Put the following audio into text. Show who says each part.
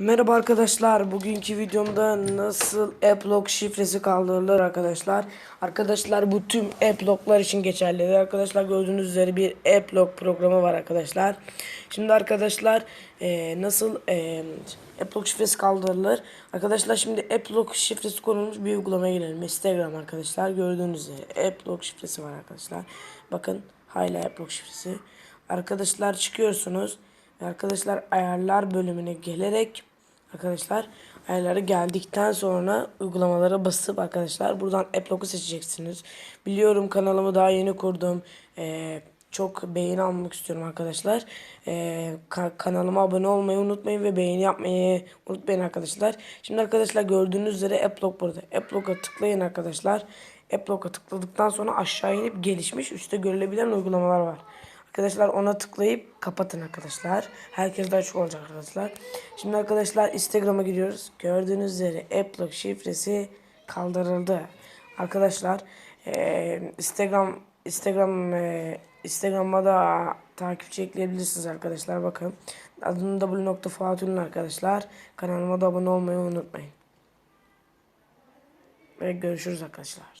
Speaker 1: Merhaba arkadaşlar. Bugünkü videomda nasıl AppLock şifresi kaldırılır arkadaşlar. Arkadaşlar bu tüm AppLock'lar için geçerlidir. Arkadaşlar gördüğünüz üzere bir AppLock programı var arkadaşlar. Şimdi arkadaşlar e, nasıl e, AppLock şifresi kaldırılır? Arkadaşlar şimdi AppLock şifresi konulmuş bir uygulamaya girelim. Instagram arkadaşlar gördüğünüz üzere AppLock şifresi var arkadaşlar. Bakın hala AppLock şifresi. Arkadaşlar çıkıyorsunuz. Arkadaşlar ayarlar bölümüne gelerek arkadaşlar ayarları geldikten sonra uygulamalara basıp arkadaşlar buradan AppLock'u seçeceksiniz. Biliyorum kanalımı daha yeni kurdum. Ee, çok beğeni almak istiyorum arkadaşlar. Ee, ka- kanalıma abone olmayı unutmayın ve beğeni yapmayı unutmayın arkadaşlar. Şimdi arkadaşlar gördüğünüz üzere AppLock burada. AppLock'a tıklayın arkadaşlar. AppLock'a tıkladıktan sonra aşağı inip gelişmiş üstte görülebilen uygulamalar var. Arkadaşlar ona tıklayıp kapatın arkadaşlar. Herkes de açık olacak arkadaşlar. Şimdi arkadaşlar Instagram'a giriyoruz. Gördüğünüz üzere AppLock şifresi kaldırıldı. Arkadaşlar Instagram Instagram Instagram'a da takipçi ekleyebilirsiniz arkadaşlar. Bakın adım w.fuatulun arkadaşlar. Kanalıma da abone olmayı unutmayın. Ve görüşürüz arkadaşlar.